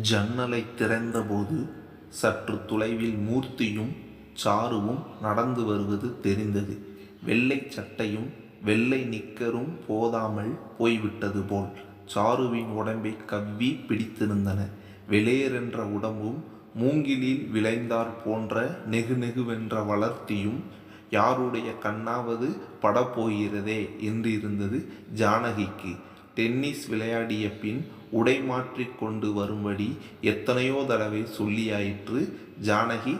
ஜன்னலை திறந்தபோது சற்று தொலைவில் மூர்த்தியும் சாருவும் நடந்து வருவது தெரிந்தது. வெள்ளை சட்டையும் வெள்ளை நிக்கரும் போதாமல் போய்விட்டது போல் சாருவின் உடம்பை கவ்வி பிடித்திருந்தன. வெளியேறென்ற உடம்பும் மூங்கிலில் விளைந்தாற் போன்ற நெகுநெகுவென்ற வளர்த்தியும் யாருடைய கண்ணாவது படப்போகிறதே என்றிருந்தது ஜானகிக்கு. டென்னிஸ் விளையாடிய பின் உடை மாற்றிக் கொண்டு வரும்படி எத்தனையோ தடவை சொல்லியாயிற்று ஜானகி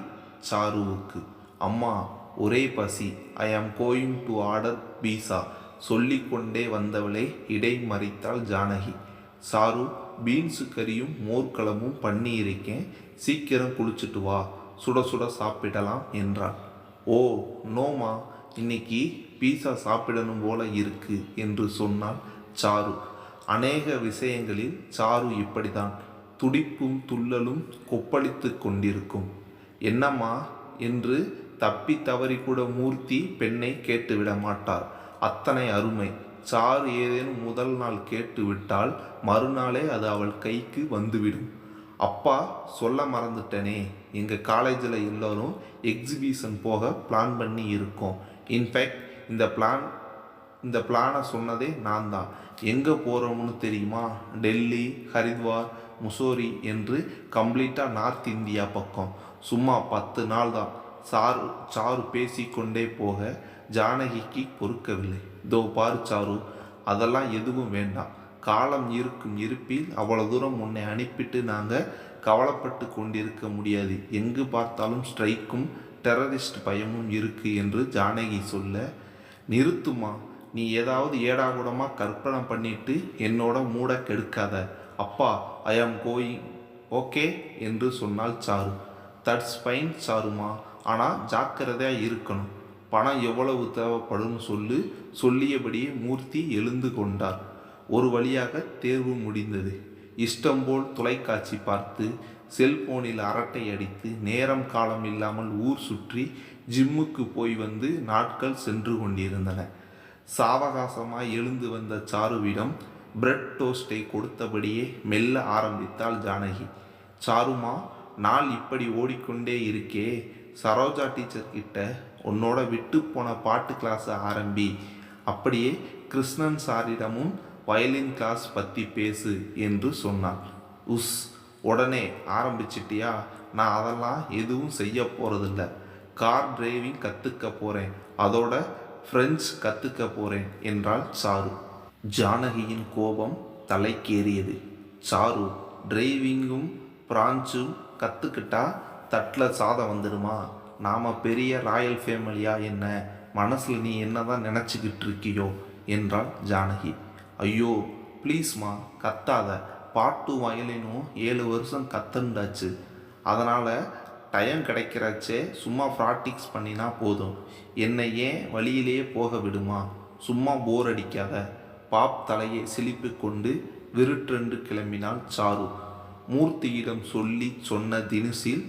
சாருவுக்கு. அம்மா ஒரே பசி. ஐ ஆம் கோயிங் டு ஆர்டர் பீஸா சொல்லிக்கொண்டே வந்தவளை இடை மறைத்தாள் ஜானகி. சாரு பீன்ஸு கறியும் மோர்க்களமும் பண்ணி இருக்கேன் சீக்கிரம் குளிச்சுட்டு வா. சுட சுட சாப்பிடலாம் என்றாள். ஓ நோமா. இன்னைக்கு பீஸா சாப்பிடணும் போல இருக்கு என்று சொன்னாள் சாரு. அநேக விஷயங்களில் சாரு இப்படிதான் துடிப்பும் துள்ளலும் கொப்பளித்து கொண்டிருக்கும். என்னம்மா? என்று தப்பி தவறி கூட மூர்த்தி பெண்ணை கேட்டுவிட மாட்டார். அத்தனை அருமை. சாரு ஏதேனும் முதல் நாள் கேட்டுவிட்டால் மறுநாளே அது அவள் கைக்கு வந்துவிடும். அப்பா சொல்ல மறந்துட்டேனே. எங்கள் காலேஜில் எல்லோரும் எக்ஸிபிஷன் போக பிளான் பண்ணி இருக்கோம். இன்ஃபேக்ட் இந்த பிளான் இந்த பிளானை சொன்னதே நான் தான் எங்கே போகிறோம்னு தெரியுமா? டெல்லி ஹரித்வார் முசோரி என்று கம்ப்ளீட்டாக நார்த் இந்தியா பக்கம். சும்மா பத்து நாள் தான் சாரு சாரு பேசிக்கொண்டே போக ஜானகிக்கு பொறுக்கவில்லை. தோ பாரு சாரு அதெல்லாம் எதுவும் வேண்டாம். காலம் இருக்கும் இருப்பில் அவ்வளோ தூரம் உன்னை அனுப்பிட்டு நாங்கள் கவலைப்பட்டு கொண்டிருக்க முடியாது. எங்கு பார்த்தாலும் ஸ்ட்ரைக்கும் டெரரிஸ்ட் பயமும் இருக்குது என்று ஜானகி சொல்ல நிறுத்துமா நீ ஏதாவது ஏடாகூடமாக கற்பனை பண்ணிட்டு என்னோட மூட கெடுக்காத. அப்பா ஐ ஆம் கோயிங் ஓகே என்று சொன்னால் சாரு. That's fine சாருமா. ஆனால் ஜாக்கிரதையாக இருக்கணும். பணம் எவ்வளவு தேவைப்படும் சொல்லு. சொல்லியபடியே மூர்த்தி எழுந்து கொண்டார். ஒரு வழியாக தேர்வு முடிந்தது. இஷ்டம் போல் தொலைக்காட்சி பார்த்து செல்போனில் அரட்டை அடித்து நேரம் காலம் இல்லாமல் ஊர் சுற்றி ஜிம்முக்கு போய் வந்து நாட்கள் சென்று கொண்டிருந்தன. சாவகாசமாய் எழுந்து வந்த சாருவிடம் பிரெட் டோஸ்டை கொடுத்தபடியே மெல்ல ஆரம்பித்தாள் ஜானகி. சாருமா நாள் இப்படி ஓடிக்கொண்டே இருக்கே. சரோஜா டீச்சர் கிட்ட உன்னோட விட்டு போன பாட்டு கிளாஸை ஆரம்பி. அப்படியே கிருஷ்ணன் சாரிடமும் வயலின் கிளாஸ் பற்றி பேசு என்று சொன்னார் உஸ் உடனே ஆரம்பிச்சிட்டியா? நான் அதெல்லாம் எதுவும் செய்ய போகிறதில்ல கார் டிரைவிங் கற்றுக்க போகிறேன் அதோட ஃப்ரெஞ்ச் கற்றுக்க போகிறேன் என்றாள் சாரு. ஜானகியின் கோபம் தலைக்கேறியது. சாரு டிரைவிங்கும் பிரான்ச்சும் கற்றுக்கிட்டா தட்டில் சாதம் வந்துடுமா நாம் பெரிய ராயல் ஃபேமிலியா என்ன? மனசில் நீ என்னதான் நினச்சிக்கிட்டு இருக்கியோ? என்றாள் ஜானகி. ஐயோ ப்ளீஸ்மா கத்தாத. பாட்டு வயலினும் ஏழு வருஷம் கத்துண்டாச்சு. அதனால் டைம் கிடைக்கிறச்சே சும்மா ப்ராக்டிக்ஸ் பண்ணினா போதும். என்னை ஏன் வழியிலேயே போக விடுமா? சும்மா போர் அடிக்காத. பாப் தலையை சிலிப்பு கொண்டு விருட்டென்று கிளம்பினாள் சாரு. மூர்த்தியிடம் சொல்லி சொன்ன தினுசில்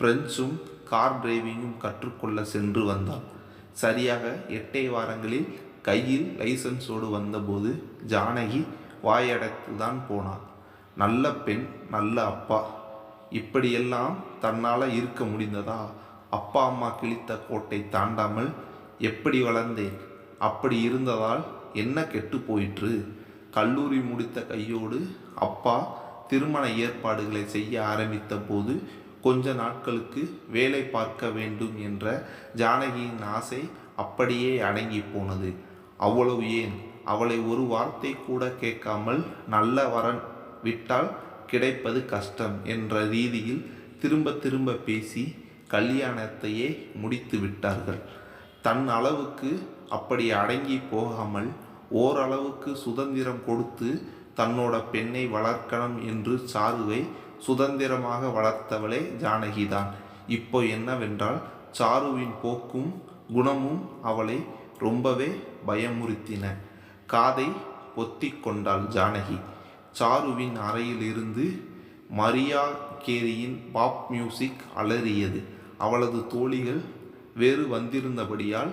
பிரெஞ்சும் கார் டிரைவிங்கும் கற்றுக்கொள்ள சென்று வந்தாள் சரியாக எட்டே வாரங்களில் கையில் லைசன்ஸோடு வந்தபோது ஜானகி வாயடைத்து தான் போனாள். நல்ல பெண் நல்ல அப்பா. இப்படியெல்லாம் தன்னால் இருக்க முடிந்ததா? அப்பா அம்மா கிழித்த கோட்டை தாண்டாமல் எப்படி வளர்ந்தேன்? அப்படி இருந்ததால் என்ன கெட்டு போயிற்று? கல்லூரி முடித்த கையோடு அப்பா திருமண ஏற்பாடுகளை செய்ய ஆரம்பித்த போது கொஞ்ச நாட்களுக்கு வேலை பார்க்க வேண்டும் என்ற ஜானகியின் ஆசை அப்படியே அடங்கி போனது. அவ்வளவு ஏன்? அவளை ஒரு வார்த்தை கூட கேட்காமல் நல்ல வரன் விட்டால் கிடைப்பது கஷ்டம் என்ற ரீதியில் திரும்ப திரும்ப பேசி கல்யாணத்தையே முடித்து விட்டார்கள். தன் அளவுக்கு அப்படி அடங்கி போகாமல் ஓரளவுக்கு சுதந்திரம் கொடுத்து தன்னோட பெண்ணை வளர்க்கணும் என்று சாருவை சுதந்திரமாக வளர்த்தவளே ஜானகிதான் இப்போ என்னவென்றால் சாருவின் போக்கும் குணமும் அவளை ரொம்பவே பயமுறுத்தின. காதை பொத்தி கொண்டாள் ஜானகி. சாருவின் அறையிலிருந்து மரியா கேரியின் பாப் மியூசிக் அலறியது. அவளது தோழிகள் வேறு வந்திருந்தபடியால்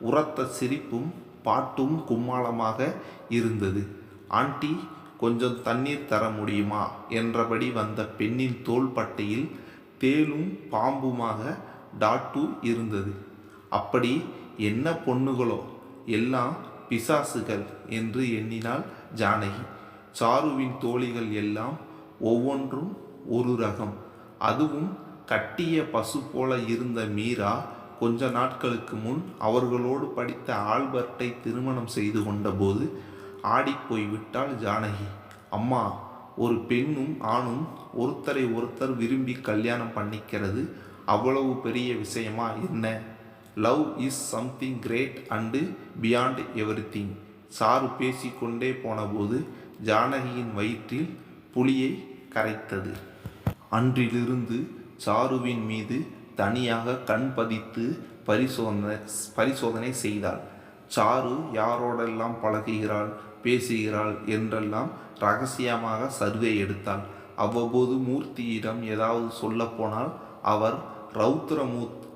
உரத்த சிரிப்பும் பாட்டும் கும்மாளமாக இருந்தது. ஆண்டி கொஞ்சம் தண்ணீர் தர முடியுமா? என்றபடி வந்த பெண்ணின் தோள்பட்டையில் தேலும் பாம்புமாக டாட்டு இருந்தது. அப்படி என்ன பொண்ணுகளோ? எல்லாம் பிசாசுகள் என்று எண்ணினாள் ஜானகி. சாருவின் தோழிகள் எல்லாம் ஒவ்வொன்றும் ஒரு ரகம். அதுவும் கட்டிய பசு போல இருந்த மீரா கொஞ்ச நாட்களுக்கு முன் அவர்களோடு படித்த ஆல்பர்ட்டை திருமணம் செய்து கொண்டபோது ஆடிப்போய் விட்டாள் ஜானகி. அம்மா ஒரு பெண்ணும் ஆணும் ஒருத்தரை ஒருத்தர் விரும்பி கல்யாணம் பண்ணிக்கிறது அவ்வளவு பெரிய விஷயமா என்ன? Love is something great and beyond every Charu பேசிக்கொண்டே போனபோது ஜானகியின் வயிற்றில் புலியை கரைத்தது. அன்றிலிருந்து சாருவின் மீது தனியாக கண் பதித்து பரிசோதனை பரிசோதனை செய்தாள். சாரு யாரோடெல்லாம் பழகுகிறாள் பேசுகிறாள் என்றெல்லாம் ரகசியமாக சர்வே எடுத்தாள். அவ்வப்போது மூர்த்தியிடம் ஏதாவது சொல்லப்போனால் அவர் ரௌத்ர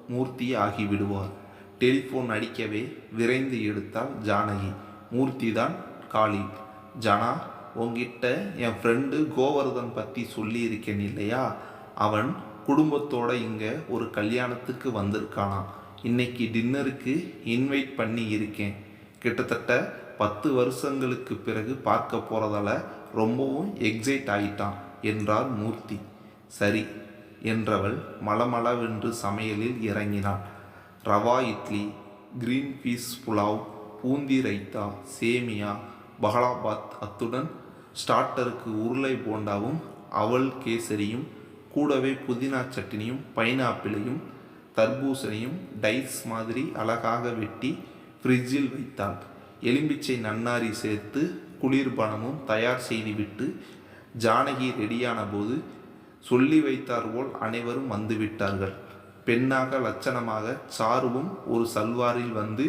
மூர்த்தி ஆகிவிடுவார் டெலிஃபோன் அடிக்கவே விரைந்து எடுத்தால் ஜானகி. மூர்த்தி தான் காளி. ஜனா உங்ககிட்ட என் ஃப்ரெண்டு கோவர்தன் பற்றி சொல்லியிருக்கேன் இல்லையா? அவன் குடும்பத்தோட இங்கே ஒரு கல்யாணத்துக்கு வந்திருக்கானா இன்னைக்கு டின்னருக்கு இன்வைட் பண்ணி இருக்கேன். கிட்டத்தட்ட பத்து வருஷங்களுக்கு பிறகு பார்க்க போகிறதால ரொம்பவும் எக்ஸைட் ஆயிட்டான் என்றார் மூர்த்தி. சரி என்றவள் மலமளவென்று சமையலில் இறங்கினாள். ரவா இட்லி கிரீன் பீஸ் புலாவ் பூந்தி ரைத்தா சேமியா பஹலாபாத் அத்துடன் ஸ்டார்ட்டருக்கு உருளை போண்டாவும் அவல் கேசரியும் கூடவே புதினா சட்னியும் பைனாப்பிளையும் தர்பூசணியும் டைஸ் மாதிரி அழகாக வெட்டி ஃப்ரிட்ஜில் வைத்தாள். எலும்பிச்சை நன்னாரி சேர்த்து குளிர்பானமும் தயார் செய்துவிட்டு ஜானகி ரெடியான போது சொல்லி வைத்தார் போல் அனைவரும் வந்துவிட்டார்கள் பெண்ணாக லட்சணமாக சாருவும் ஒரு சல்வாரில் வந்து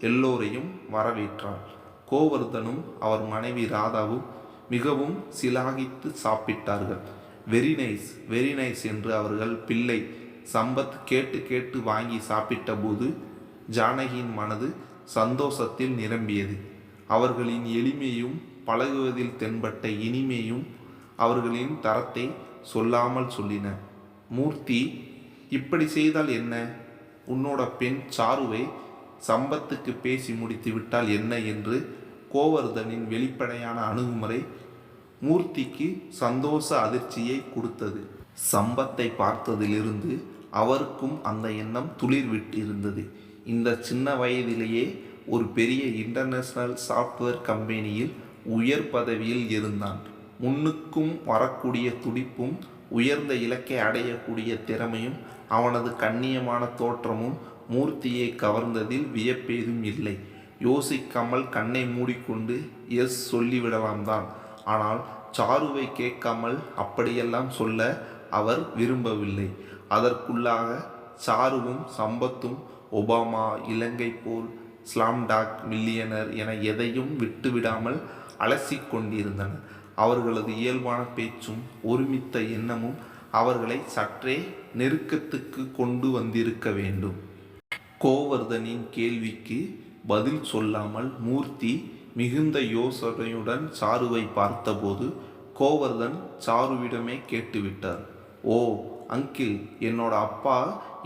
எல்லோரையும் வரவேற்றாள். கோவர்தனும் அவர் மனைவி ராதாவும் மிகவும் சிலாகித்து சாப்பிட்டார்கள். வெரி நைஸ் வெரி நைஸ் என்று அவர்கள் பிள்ளை சம்பத் கேட்டு கேட்டு வாங்கி சாப்பிட்ட போது ஜானகியின் மனது சந்தோஷத்தில் நிரம்பியது. அவர்களின் எளிமையும் பழகுவதில் தென்பட்ட இனிமையும் அவர்களின் தரத்தை சொல்லாமல் சொல்லின. மூர்த்தி இப்படி செய்தால் என்ன? உன்னோட பெண் சாருவை சம்பத்துக்கு பேசி முடித்து விட்டால் என்ன என்று கோவர்தனின் வெளிப்படையான அணுகுமுறை மூர்த்திக்கு சந்தோஷ அதிர்ச்சியை கொடுத்தது. சம்பத்தை பார்த்ததிலிருந்து அவருக்கும் அந்த எண்ணம் துளிர் விட்டிருந்தது இந்த சின்ன வயதிலேயே ஒரு பெரிய இன்டர்நேஷனல் சாஃப்ட்வேர் கம்பெனியில் உயர் பதவியில் இருந்தான். முன்னுக்கும் வரக்கூடிய துடிப்பும் உயர்ந்த இலக்கை அடையக்கூடிய திறமையும் அவனது கண்ணியமான தோற்றமும் மூர்த்தியை கவர்ந்ததில் வியப்பேதும் இல்லை. யோசிக்காமல் கண்ணை மூடிக்கொண்டு எஸ் சொல்லிவிடலாம் தான். ஆனால் சாருவை கேட்காமல் அப்படியெல்லாம் சொல்ல அவர் விரும்பவில்லை. அதற்குள்ளாக சாருவும் சம்பத்தும் ஒபாமா இலங்கை போல் ஸ்லாம்டாக் மில்லியனர் என எதையும் விட்டுவிடாமல் அலசி கொண்டிருந்தனர் அவர்களது இயல்பான பேச்சும் ஒருமித்த எண்ணமும் அவர்களை சற்றே நெருக்கத்துக்கு கொண்டு வந்திருக்க வேண்டும். கோவர்தனின் கேள்விக்கு பதில் சொல்லாமல் மூர்த்தி மிகுந்த யோசனையுடன் சாருவை பார்த்தபோது கோவர்தன் சாருவிடமே கேட்டுவிட்டார். ஓ அங்கிள் என்னோட அப்பா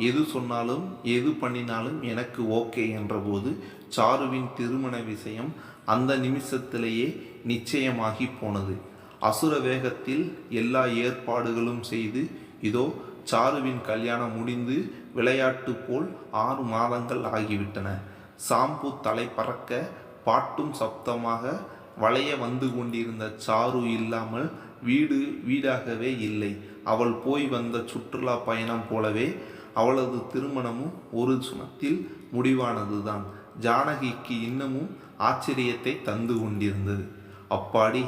எது சொன்னாலும் எது பண்ணினாலும் எனக்கு ஓகே என்றபோது சாருவின் திருமண விஷயம் அந்த நிமிஷத்திலேயே நிச்சயமாகி போனது. அசுர வேகத்தில் எல்லா ஏற்பாடுகளும் செய்து இதோ சாருவின் கல்யாணம் முடிந்து விளையாட்டு போல் ஆறு மாதங்கள் ஆகிவிட்டன. சாம்பு தலை பறக்க பாட்டும் சப்தமாக வளைய வந்து கொண்டிருந்த சாரு இல்லாமல் வீடு வீடாகவே இல்லை. அவள் போய் வந்த சுற்றுலா பயணம் போலவே அவளது திருமணமும் ஒரு சுமத்தில் முடிவானதுதான். ஜானகிக்கு இன்னமும் ஆச்சரியத்தை தந்து கொண்டிருந்தது. அப்பாடி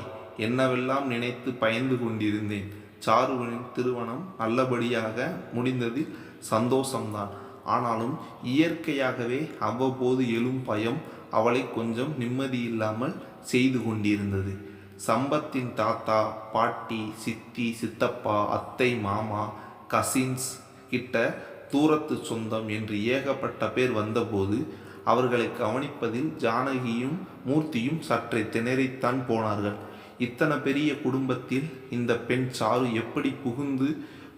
என்னவெல்லாம் நினைத்து பயந்து கொண்டிருந்தேன். சாருவனின் திருமணம் நல்லபடியாக முடிந்ததில் சந்தோஷம்தான். ஆனாலும் இயற்கையாகவே அவ்வப்போது எழும் பயம் அவளை கொஞ்சம் நிம்மதியில்லாமல் செய்து கொண்டிருந்தது. சம்பத்தின் தாத்தா பாட்டி சித்தி சித்தப்பா அத்தை மாமா கசின்ஸ் கிட்ட தூரத்து சொந்தம் என்று ஏகப்பட்ட பேர் வந்தபோது அவர்களை கவனிப்பதில் ஜானகியும் மூர்த்தியும் சற்றே திணறித்தான் போனார்கள். இத்தனை பெரிய குடும்பத்தில் இந்த பெண் சாரு எப்படி புகுந்து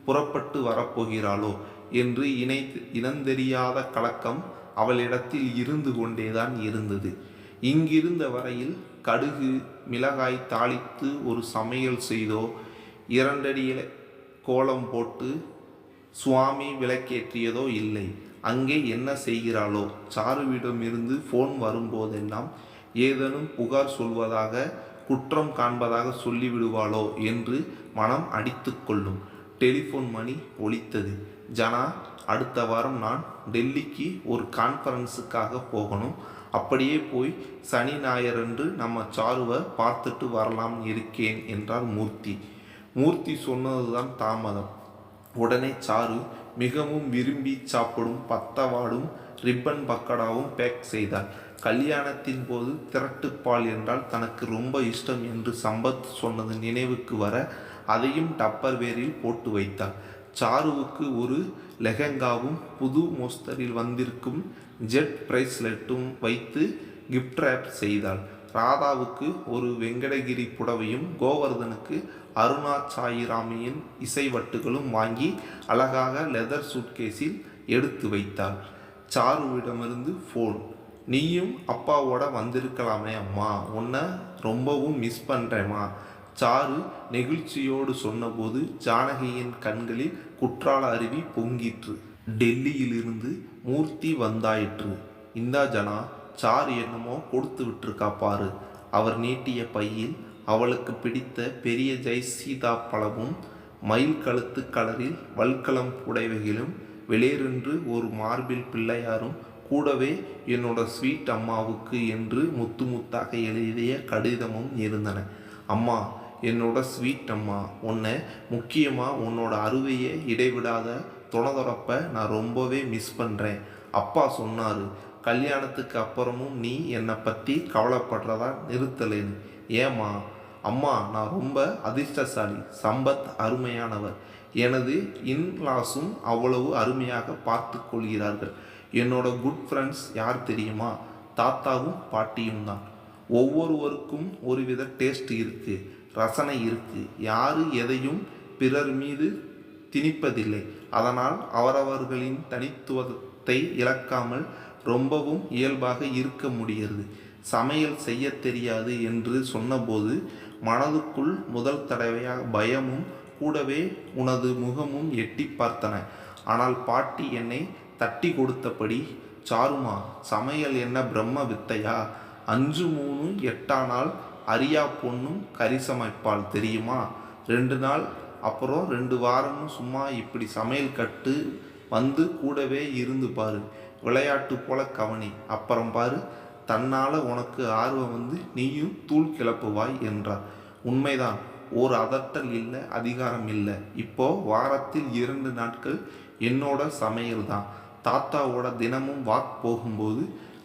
புறப்பட்டு வரப்போகிறாளோ என்று இணை இனந்தெரியாத கலக்கம் அவளிடத்தில் இருந்து கொண்டேதான் இருந்தது. இங்கிருந்த வரையில் கடுகு மிளகாய் தாளித்து ஒரு சமையல் செய்தோ இரண்டடியில கோலம் போட்டு சுவாமி விளக்கேற்றியதோ இல்லை. அங்கே என்ன செய்கிறாளோ? சாருவிடமிருந்து ஃபோன் வரும்போதெல்லாம் ஏதேனும் புகார் சொல்வதாக குற்றம் காண்பதாக சொல்லிவிடுவாளோ என்று மனம் அடித்துக்கொள்ளும். டெலிஃபோன் மணி ஒலித்தது. ஜனா அடுத்த வாரம் நான் டெல்லிக்கு ஒரு கான்ஃபரன்ஸுக்காக போகணும். அப்படியே போய் சனி ஞாயிறன்று நம்ம சாருவை பார்த்துட்டு வரலாம் இருக்கேன் என்றார் மூர்த்தி. மூர்த்தி சொன்னதுதான் தாமதம். உடனே சாரு மிகவும் விரும்பி சாப்பிடும் பத்தவாடும் ரிப்பன் பக்கடாவும் பேக் செய்தார். கல்யாணத்தின் போது திரட்டுப்பால் என்றால் தனக்கு ரொம்ப இஷ்டம் என்று சம்பத் சொன்னது நினைவுக்கு வர அதையும் டப்பர் வேரில் போட்டு வைத்தார். சாருவுக்கு ஒரு லெஹங்காவும் புது மோஸ்தரில் வந்திருக்கும் ஜெட் பிரைஸ்லெட்டும் வைத்து கிஃப்ட் ரேப் செய்தாள். ராதாவுக்கு ஒரு வெங்கடகிரி புடவையும் கோவர்தனுக்கு அருணா சாயிராமியின் இசைவட்டுகளும் வாங்கி அழகாக லெதர் சூட்கேஸில் எடுத்து வைத்தாள். சாருவிடமிருந்து ஃபோன் நீயும் அப்பாவோட வந்திருக்கலாமே அம்மா. உன்னை ரொம்பவும் மிஸ் பண்ணுறேம்மா சாரு நெகிழ்ச்சியோடு சொன்னபோது ஜானகியின் கண்களில் குற்றால அருவி பொங்கிற்று. டெல்லியிலிருந்து மூர்த்தி வந்தாயிற்று. இந்தா ஜனா சாரு என்னமோ கொடுத்து விட்டுருக்கா பாரு அவர் நீட்டிய பையில் அவளுக்கு பிடித்த பெரிய ஜெய் சீதா பழமும் மயில் கழுத்து கலரில் வல்கலம் புடைவைகளும் வெளியென்று ஒரு மார்பில் பிள்ளையாரும் கூடவே என்னோட ஸ்வீட் அம்மாவுக்கு என்று முத்து முத்தாக எழுதிய கடிதமும் இருந்தன. அம்மா என்னோட ஸ்வீட் அம்மா. உன்னை முக்கியமாக உன்னோட அறுவையை இடைவிடாத துணதுறப்ப நான் ரொம்பவே மிஸ் பண்ணுறேன் அப்பா சொன்னார் கல்யாணத்துக்கு அப்புறமும் நீ என்னை பற்றி கவலைப்படுறதா நிறுத்தலேன்னு ஏம்மா அம்மா நான் ரொம்ப அதிர்ஷ்டசாலி சம்பத் அருமையானவர். எனது இன்லாஸும் அவ்வளவு அருமையாக பார்த்து கொள்கிறார்கள். என்னோட குட் ஃப்ரெண்ட்ஸ் யார் தெரியுமா? தாத்தாவும் பாட்டியும் தான். ஒவ்வொருவருக்கும் ஒருவித டேஸ்ட் இருக்குது ரசனை இருக்குது யாரு எதையும் பிறர் மீது திணிப்பதில்லை. அதனால் அவரவர்களின் தனித்துவத்தை இழக்காமல் ரொம்பவும் இயல்பாக இருக்க முடிகிறது சமையல் செய்ய தெரியாது என்று சொன்னபோது மனதுக்குள் முதல் தடவையாக பயமும் கூடவே உனது முகமும் எட்டி பார்த்தன. ஆனால் பாட்டி என்னை தட்டி கொடுத்தபடி சாருமா சமையல் என்ன பிரம்ம வித்தையா? அஞ்சு மூணு எட்டானால் அரியா பொண்ணும் கறி சமைப்பாள் தெரியுமா? ரெண்டு நாள் அப்புறம் ரெண்டு வாரமும் சும்மா இப்படி சமையல் கட்டு வந்து கூடவே இருந்து பாரு. விளையாட்டு போல கவனி. அப்புறம் பாரு தன்னால் உனக்கு ஆர்வம் வந்து நீயும் தூள் கிளப்புவாய் என்றார். உண்மைதான் ஒரு அதட்டல் இல்லை அதிகாரம் இல்லை. இப்போ வாரத்தில் இரண்டு நாட்கள் என்னோட சமையல் தான். தாத்தாவோட தினமும் வாக் போகும்போது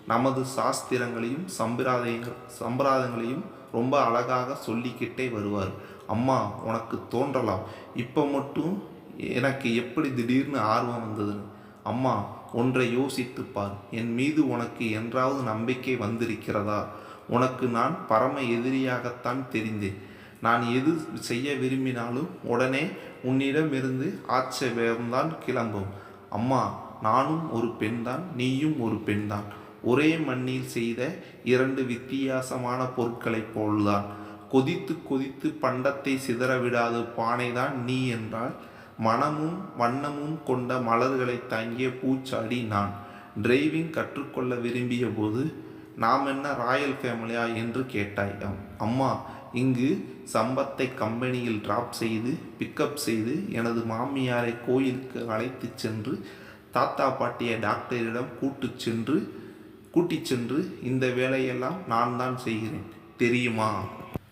நமது சாஸ்திரங்களையும் சம்பிரதாயங்கள் சம்பிரதாயங்களையும் ரொம்ப அழகாக சொல்லிக்கிட்டே வருவார். அம்மா உனக்கு தோன்றலாம். இப்போ மட்டும் எனக்கு எப்படி திடீர்னு ஆர்வம் வந்ததுன்னு? அம்மா ஒன்றை யோசித்துப்பார் என் மீது உனக்கு என்றாவது நம்பிக்கை வந்திருக்கிறதா? உனக்கு நான் பரம எதிரியாகத்தான் தெரிந்தேன். நான் எது செய்ய விரும்பினாலும் உடனே உன்னிடமிருந்து ஆட்சேபம்தான் கிளம்பும். அம்மா நானும் ஒரு பெண்தான் நீயும் ஒரு பெண்தான். ஒரே மண்ணில் செய்த இரண்டு வித்தியாசமான பொருட்களைப் போல்தான். கொதித்து கொதித்து பண்டத்தை சிதறவிடாத பானைதான் நீ என்றால் மனமும் வண்ணமும் கொண்ட மலர்களை தாங்கிய பூச்சாடி நான். டிரைவிங் கற்றுக்கொள்ள விரும்பிய போது நாம் என்ன ராயல் ஃபேமிலியா? என்று கேட்டாய். அம்மா இங்கு சம்பத்தை கம்பெனியில் டிராப் செய்து பிக்கப் செய்து எனது மாமியாரை கோயிலுக்கு அழைத்துச் சென்று தாத்தா பாட்டியை டாக்டரிடம் கூட்டுச் சென்று கூட்டிச் சென்று இந்த வேலையெல்லாம் நான் தான் செய்கிறேன். தெரியுமா?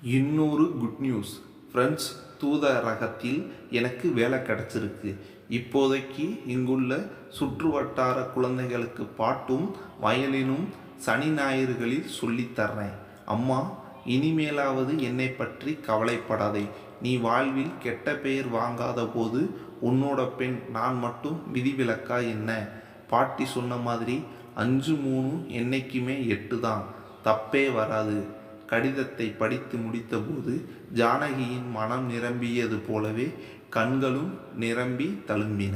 இன்னொரு குட் நியூஸ் ஃப்ரெண்ட்ஸ் தூதரகத்தில் எனக்கு வேலை கிடச்சிருக்கு. இப்போதைக்கு இங்குள்ள சுற்று வட்டார குழந்தைகளுக்கு பாட்டும் வயலினும் சனி ஞாயிறுகளில் சொல்லித்தர்றேன் அம்மா இனிமேலாவது என்னை பற்றி கவலைப்படாதே. நீ வாழ்வில் கெட்ட பெயர் வாங்காத போது உன்னோட பெண் நான் மட்டும் விதிவிலக்கா என்ன? பாட்டி சொன்ன மாதிரி அஞ்சு மூணு என்னைக்குமே எட்டு தான். தப்பே வராது. கடிதத்தை படித்து முடித்தபோது ஜானகியின் மனம் நிரம்பியது போலவே கண்களும் நிரம்பி தழும்பின.